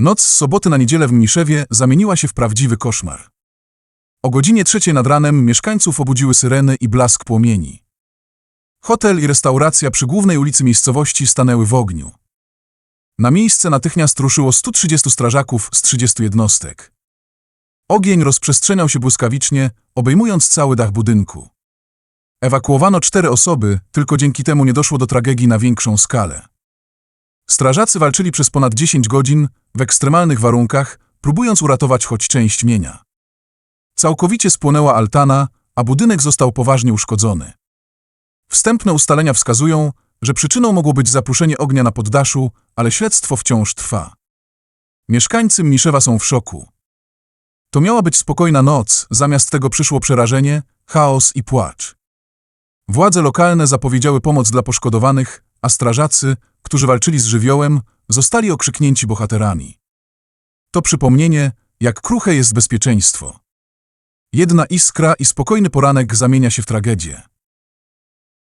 Noc z soboty na niedzielę w Mniszewie zamieniła się w prawdziwy koszmar. O godzinie trzeciej nad ranem mieszkańców obudziły syreny i blask płomieni. Hotel i restauracja przy głównej ulicy miejscowości stanęły w ogniu. Na miejsce natychmiast ruszyło 130 strażaków z 30 jednostek. Ogień rozprzestrzeniał się błyskawicznie, obejmując cały dach budynku. Ewakuowano cztery osoby, tylko dzięki temu nie doszło do tragedii na większą skalę. Strażacy walczyli przez ponad 10 godzin w ekstremalnych warunkach, próbując uratować choć część mienia. Całkowicie spłonęła altana, a budynek został poważnie uszkodzony. Wstępne ustalenia wskazują, że przyczyną mogło być zapruszenie ognia na poddaszu, ale śledztwo wciąż trwa. Mieszkańcy Mniszewa są w szoku. To miała być spokojna noc, zamiast tego przyszło przerażenie, chaos i płacz. Władze lokalne zapowiedziały pomoc dla poszkodowanych, a strażacy, którzy walczyli z żywiołem, zostali okrzyknięci bohaterami. To przypomnienie, jak kruche jest bezpieczeństwo. Jedna iskra i spokojny poranek zamienia się w tragedię.